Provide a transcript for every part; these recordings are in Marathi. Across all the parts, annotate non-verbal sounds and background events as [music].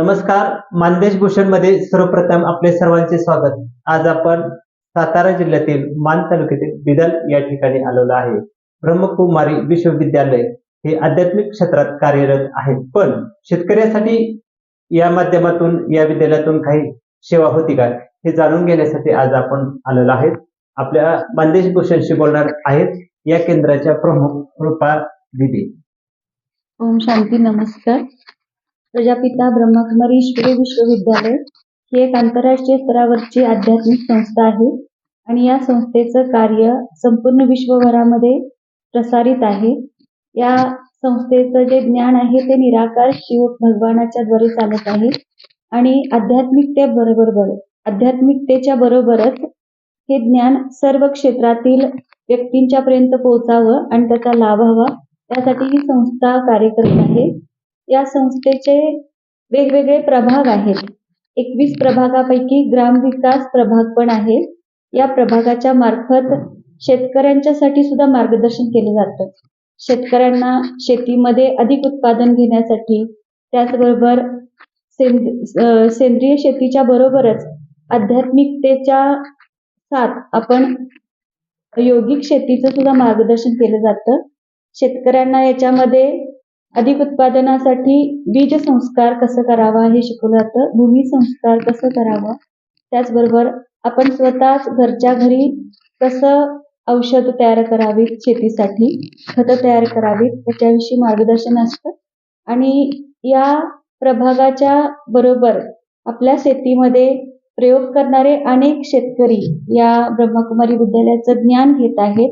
नमस्कार मानदेश भूषणमध्ये सर्वप्रथम आपले सर्वांचे स्वागत. आज आपण सातारा जिल्ह्यातील मान तालुक्यातील बिदल या ठिकाणी आलेलो आहे. ब्रह्मकुमारी विश्वविद्यालय हे आध्यात्मिक क्षेत्रात कार्यरत आहे. पण शेतकऱ्यासाठी या माध्यमातून या विद्यालयातून काही सेवा होती का हे जाणून घेण्यासाठी आज आपण आलेलो आहेत. आपल्या मानदेश भूषणशी बोलणार आहेत या केंद्राच्या प्रमुख रूपा दिदी. ओम शांती नमस्कार. प्रजापिता ब्रह्मकुमारी ईश्वरी विश्वविद्यालय ही एक आंतरराष्ट्रीय स्तरावरची आध्यात्मिक संस्था आहे आणि या संस्थेचं कार्य संपूर्ण विश्वभरामध्ये प्रसारित आहे. या संस्थेचं जे ज्ञान आहे ते निराकार शिव भगवानाच्या द्वारे चालत आहे आणि आध्यात्मिकतेबरोबर आध्यात्मिकतेच्या बरोबरच हे ज्ञान सर्व क्षेत्रातील व्यक्तींच्या पर्यंत पोहोचावं आणि त्याचा लाभ व्हावा त्यासाठी ही संस्था कार्य करत आहे. या संस्थेचे वेगवेगळे प्रभाग आहेत. एकवीस प्रभागापैकी ग्रामविकास प्रभाग पण आहे या प्रभागाच्या मार्फत शेतकऱ्यांच्यासाठी सुद्धा मार्गदर्शन केले जातं. शेतकऱ्यांना शेतीमध्ये अधिक उत्पादन घेण्यासाठी त्याचबरोबर सेंद्रिय शेतीच्या बरोबरच आध्यात्मिकतेच्या साथ आपण योगिक शेतीचं सुद्धा मार्गदर्शन केलं जातं. शेतकऱ्यांना याच्यामध्ये अधिक उत्पादनासाठी बीज संस्कार कसं करावा हे शिकवलं जातं. भूमी संस्कार कसं करावा? त्याचबरोबर आपण स्वतःच घरच्या घरी कसं औषध तयार करावीत? शेतीसाठी खतं तयार करावीत? त्याच्याविषयी मार्गदर्शन असतं. आणि या प्रभागाच्या बरोबर आपल्या शेतीमध्ये प्रयोग करणारे अनेक शेतकरी या ब्रह्मकुमारी विद्यालयाचं ज्ञान घेत आहेत.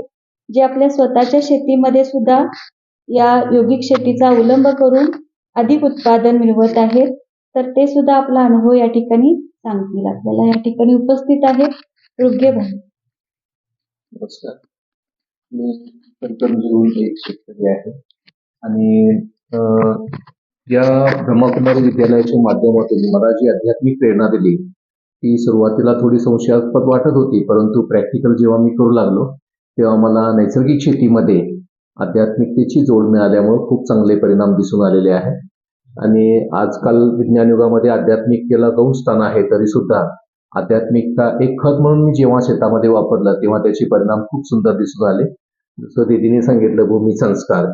जे आपल्या स्वतःच्या शेतीमध्ये सुद्धा या योगिक शेतीचा अवलंब करून अधिक उत्पादन मिळवत आहेत. तर ते सुद्धा आपला अनुभव या ठिकाणी सांगतील. आपल्याला या ठिकाणी उपस्थित आहेत योग्य भाई नमस्कार. मी एक शेतकरी आहे. आणि या ब्रह्मकुमारी विद्यालयाच्या माध्यमातून मला जी आध्यात्मिक प्रेरणा दिली. ती सुरुवातीला थोडी संशयास्पद वाटत होती परंतु प्रॅक्टिकल जेव्हा मी करू लागलो तेव्हा मला नैसर्गिक शेतीमध्ये आध्यात्मिकतेची जोड मिळाल्यामुळे खूप चांगले परिणाम दिसून आलेले आहेत. आणि आजकाल विज्ञान युगामध्ये आध्यात्मिकतेला गौण स्थान आहे तरी सुद्धा आध्यात्मिकता एक खत म्हणून मी जेव्हा शेतामध्ये वापरला तेव्हा त्याचे परिणाम खूप सुंदर दिसून आले. जसं दीदीने सांगितलं भूमी संस्कार.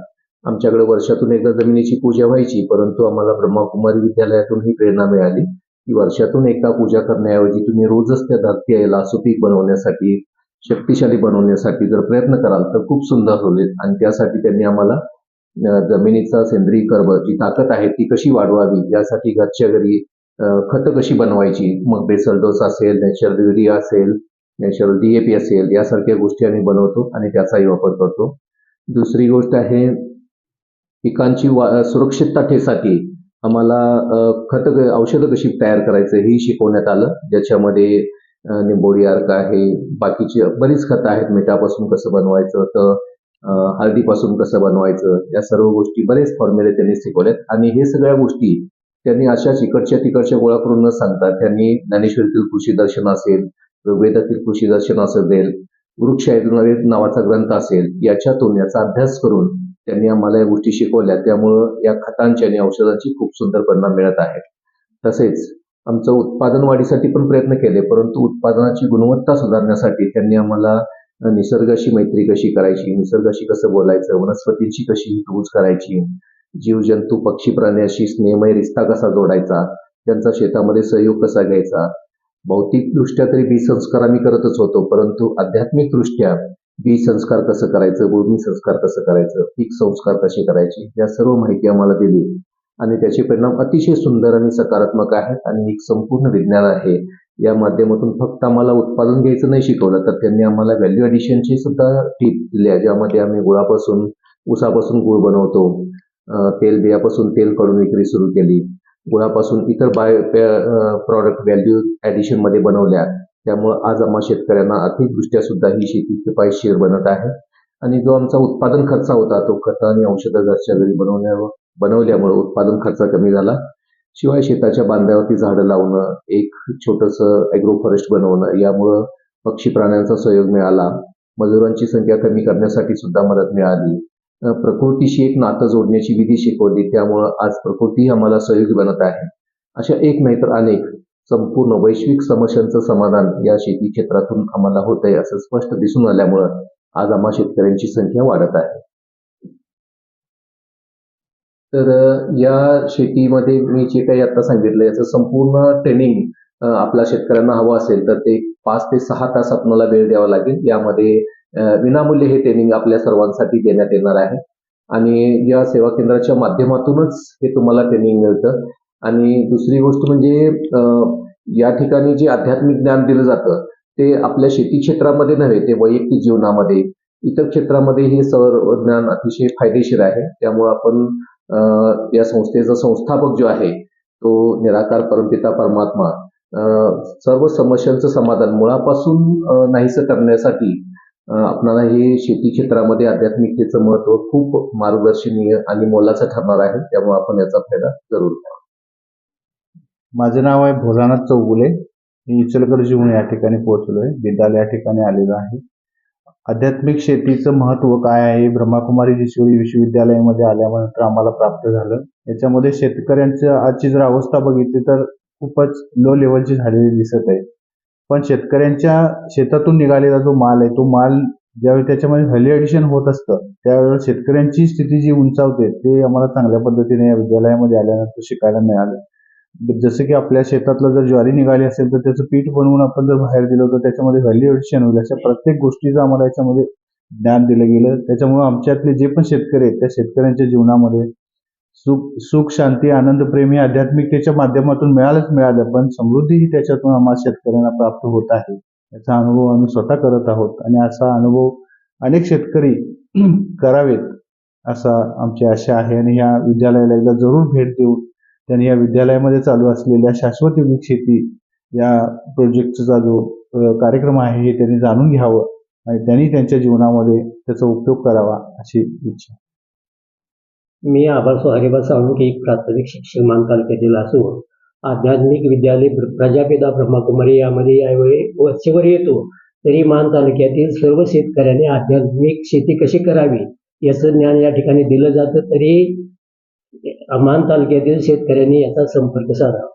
आमच्याकडे वर्षातून एकदा जमिनीची पूजा व्हायची परंतु आम्हाला ब्रह्मकुमारी विद्यालयातून ही प्रेरणा मिळाली. की वर्षातून एकदा पूजा करण्याऐवजी तुम्ही रोजच त्या धरती यायला सुपीक बनवण्यासाठी शक्तिशाली बनवण्यासाठी जर प्रयत्न कराल तर खूप सुंदर होईल. आणि त्यासाठी त्यांनी आम्हाला जमिनीचा सेंद्रिय कर्ब जी ताकद आहे ती कशी वाढवावी यासाठी घरच्या घरी खतं कशी बनवायची? मग बेसल डोस असेल नॅचरल युरिया असेल नॅचरल डीएपी असेल यासारख्या गोष्टी आम्ही बनवतो आणि त्याचाही वापर करतो. दुसरी गोष्ट आहे पिकांची वा सुरक्षिततेसाठी आम्हाला खत खतं औषधं कशी तयार करायचं हे शिकवण्यात आलं. ज्याच्यामध्ये निंबोडी अर्क आहे. बाकीची बरीच खतं आहेत. मिठापासून कसं बनवायचं तर हळदीपासून कसं बनवायचं या सर्व गोष्टी बरेच फॉर्म्युले त्यांनी शिकवलेत. आणि हे सगळ्या गोष्टी त्यांनी अशाच इकडच्या तिकडच्या गोळा करून न सांगता त्यांनी ज्ञानेश्वरीतील कृषी दर्शन असेल वेदातील कृषी दर्शन असेल वृक्ष नावाचा ग्रंथ असेल याच्यातून याचा अभ्यास करून त्यांनी आम्हाला या गोष्टी शिकवल्या. त्यामुळं या खतांची आणि औषधांची खूप सुंदर परिणाम मिळत आहेत. तसेच आमचं उत्पादन वाढीसाठी पण प्रयत्न केले परंतु उत्पादनाची गुणवत्ता सुधारण्यासाठी त्यांनी आम्हाला निसर्गाशी मैत्री कशी करायची निसर्गाशी कसं बोलायचं वनस्पतींची कशी यूज करायची जीवजंतू पक्षी प्राण्याशी स्नेहमय रिश्ता कसा जोडायचा त्यांचा शेतामध्ये सहयोग कसा घ्यायचा भौतिकदृष्ट्या तरी बी संस्कार आम्ही करतच होतो परंतु आध्यात्मिकदृष्ट्या बी संस्कार कसं करायचं भूमी संस्कार कसं करायचं पीक संस्कार कसे करायचे या सर्व माहिती आम्हाला दिली. आणि त्याचे परिणाम अतिशय सुंदर आणि सकारात्मक आहेत. आणि एक संपूर्ण विज्ञान आहे. या माध्यमातून फक्त आम्हाला उत्पादन घ्यायचं नाही शिकवलं तर त्यांनी आम्हाला व्हॅल्यू ॲडिशनची सुद्धा टीप दिल्या ज्यामध्ये आम्ही गुळापासून ऊसापासून गुळ बनवतो तेल बियापासून तेल काढून विक्री सुरू केली. गुळापासून इतर बाय प्रॉडक्ट व्हॅल्यू ॲडिशनमध्ये बनवल्या. त्यामुळे आज आम्हा शेतकऱ्यांना आर्थिकदृष्ट्या सुद्धा ही शेती किफायतशीर बनत आहे. आणि जो आमचा उत्पादन खर्च होता तो खत आणि औषधं घरच्या घरी बनवण्यावर बनवल्यामुळे उत्पादन खर्च कमी झाला. शिवाय शेताच्या बांधावरती झाडं लावणं एक छोटस ॲग्रो फॉरेस्ट बनवणं यामुळं पक्षी प्राण्यांचा सहयोग मिळाला. मजुरांची संख्या कमी करण्यासाठी सुद्धा मदत मिळाली. प्रकृतीशी एक नातं जोडण्याची विधी शिकवली. त्यामुळं आज प्रकृती आम्हाला सहयोगी बनत आहे. अशा एक नाही तर अनेक संपूर्ण वैश्विक समस्यांचं समाधान या शेती क्षेत्रातून आम्हाला होत आहे असं स्पष्ट दिसून आल्यामुळं आज आम्हा शेतकऱ्यांची संख्या वाढत आहे. तर या शेतीमध्ये मी जे काही आता सांगितलं याचं संपूर्ण ट्रेनिंग आपल्या शेतकऱ्यांना हवं असेल तर ते पाच ते सहा तास आपल्याला वेळ द्यावा लागेल. यामध्ये विनामूल्य हे ट्रेनिंग आपल्या सर्वांसाठी देण्यात येणार आहे. आणि या सेवा केंद्राच्या माध्यमातूनच हे तुम्हाला ट्रेनिंग मिळतं. आणि दुसरी गोष्ट म्हणजे या ठिकाणी जे आध्यात्मिक ज्ञान दिलं जातं ते आपल्या शेती क्षेत्रामध्ये नव्हे ते वैयक्तिक जीवनामध्ये इतर क्षेत्रामध्ये हे सर्व ज्ञान अतिशय फायदेशीर आहे. त्यामुळे आपण या संस्थेचा संस्थापक जो आहे तो निराकार परमपिता परमात्मा सर्व समस्यांचं समाधान मुळापासून नाहीसं करण्यासाठी आपणाला हे शेती क्षेत्रामध्ये आध्यात्मिकतेचं महत्त्व खूप मार्गदर्शनीय आणि मोलाचं ठरणार आहे त्यामुळे आपण याचा फायदा जरूर घ्या माझे नाव आहे भोलानाथ चौगुले. मी इचलकरंजीहून या ठिकाणी पोहोचलोय. विद्यालय या ठिकाणी आलेलो आहे. आध्यात्मिक शेतीचं महत्त्व काय आहे? ब्रह्माकुमारी ईश्वरी विश्वविद्यालयामध्ये आल्यानंतर आम्हाला प्राप्त झालं. याच्यामध्ये शेतकऱ्यांचं आजची जर अवस्था बघितली तर खूपच लो लेवलची झालेली दिसत आहे. पण शेतकऱ्यांच्या शेतातून निघालेला जो माल आहे तो माल ज्यावेळी त्याच्यामध्ये हल्ली ॲडिशन होत असतं त्यावेळेस शेतकऱ्यांची स्थिती जी उंचावते ते आम्हाला चांगल्या पद्धतीने या विद्यालयामध्ये आल्यानंतर शिकायला मिळालं. जसं की आपल्या शेतातलं जर ज्वारी निघाली असेल तर त्याचं पीठ बनवून आपण जर बाहेर दिलं तर त्याच्यामध्ये व्हॅल्यू होईल. अशा प्रत्येक गोष्टीचं आम्हाला याच्यामध्ये ज्ञान दिलं गेलं. त्याच्यामुळे आमच्यातले जे पण शेतकरी आहेत त्या शेतकऱ्यांच्या जीवनामध्ये सुख सुख शांती आनंद प्रेम हे आध्यात्मिकतेच्या माध्यमातून मिळालंच मिळालं पण समृद्धीही त्याच्यातून आम्हाला शेतकऱ्यांना प्राप्त होत आहे. याचा अनुभव आम्ही स्वतः करत आहोत आणि असा अनुभव अनेक शेतकरी [clears throat] करावेत असा आमची आशा आहे आणि या विद्यालयाला एकदा जरूर भेट देऊन त्यांनी या विद्यालयामध्ये चालू असलेल्या शाश्वत युगिक शेती या प्रोजेक्टचा जो कार्यक्रम आहे हे त्यांनी जाणून घ्यावं आणि त्यांनी त्यांच्या जीवनामध्ये त्याचा उपयोग करावा अशी इच्छा. मी आभासो हरिबा साळुंके प्राथमिक शिक्षण मान तालुक्यातील असून आध्यात्मिक विद्यालय प्रजापिता ब्रह्मकुमारी यामध्ये यावेळी वर्षभर येतो तरी मान तालुक्यातील सर्व शेतकऱ्यांनी आध्यात्मिक शेती कशी करावी याचं ज्ञान या ठिकाणी दिलं जातं तरी अमान तालुक्यातील शेतकऱ्यांनी याचा संपर्क साधावा.